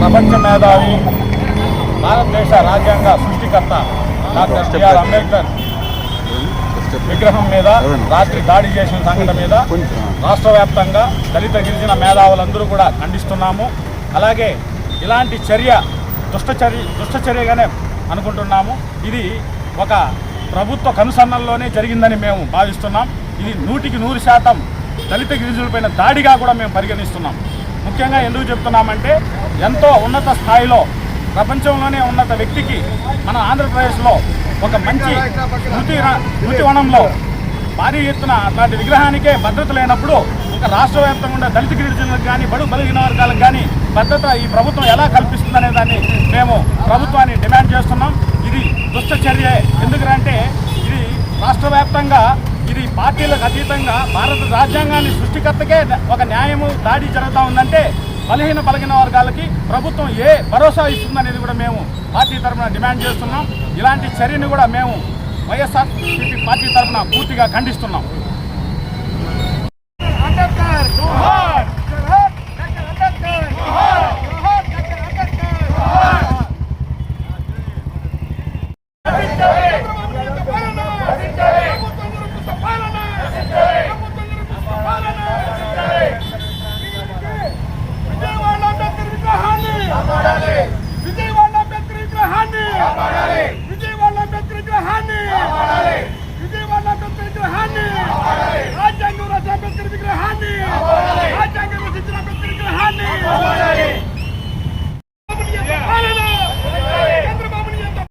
ప్రపంచ మేధావి భారతదేశ రాజ్యాంగ సృష్టికర్త డాక్టర్ బిఆర్ అంబేద్కర్ విగ్రహం మీద రాత్రి దాడి చేసిన సంఘటన మీద రాష్ట్ర వ్యాప్తంగా దళిత గిరిజన మేధావులందరూ కూడా ఖండిస్తున్నాము. అలాగే ఇలాంటి చర్య దుష్టచర్య దుష్టచర్యగానే అనుకుంటున్నాము. ఇది ఒక ప్రభుత్వ కనుసన్నల్లోనే జరిగిందని మేము భావిస్తున్నాం. ఇది నూటికి నూరు శాతం దళిత గిరిజనులపైన దాడిగా కూడా మేము పరిగణిస్తున్నాం. ముఖ్యంగా ఎందుకు చెప్తున్నామంటే ఎంతో ఉన్నత స్థాయిలో ప్రపంచంలోనే ఉన్నత వ్యక్తికి మన ఆంధ్రప్రదేశ్లో ఒక మంచి స్మృతి ర- వనంలో భారీ ఎత్తున అట్లాంటి విగ్రహానికే భద్రత లేనప్పుడు ఒక రాష్ట్ర వ్యాప్తంగా ఉన్న దళిత గిరిజనులకు కానీ బడు బలహీన వర్గాలకు కానీ భద్రత ఈ ప్రభుత్వం ఎలా కల్పిస్తుందనే దాన్ని మేము ప్రభుత్వాన్ని డిమాండ్ చేస్తున్నాం. ఇది దుష్ట చర్య. ఎందుకంటే ఇది రాష్ట్ర వ్యాప్తంగా ఇది పార్టీలకు అతీతంగా భారత రాజ్యాంగాన్ని సృష్టికర్తకే ఒక న్యాయము దాడి జరుగుతూ ఉందంటే బలహీన బలహీన వర్గాలకి ప్రభుత్వం ఏ భరోసా ఇస్తుందనేది కూడా మేము పార్టీ తరఫున డిమాండ్ చేస్తున్నాం. ఇలాంటి చర్యను కూడా మేము వైఎస్ఆర్ పార్టీ తరఫున పూర్తిగా ఖండిస్తున్నాం. అంబేద్కర్ జోహార్ డాక్టర్ అంబేద్కర్ జోహార్ జోహార్ డాక్టర్ అంబేద్కర్ జోహార్ విజయవాడ అంబేద్కర్ విగ్రహాన్ని విజయవాడ అంబేద్కర్ విగ్రహాన్ని విజయవాడ అంబేద్కర్ విగ్రహాన్ని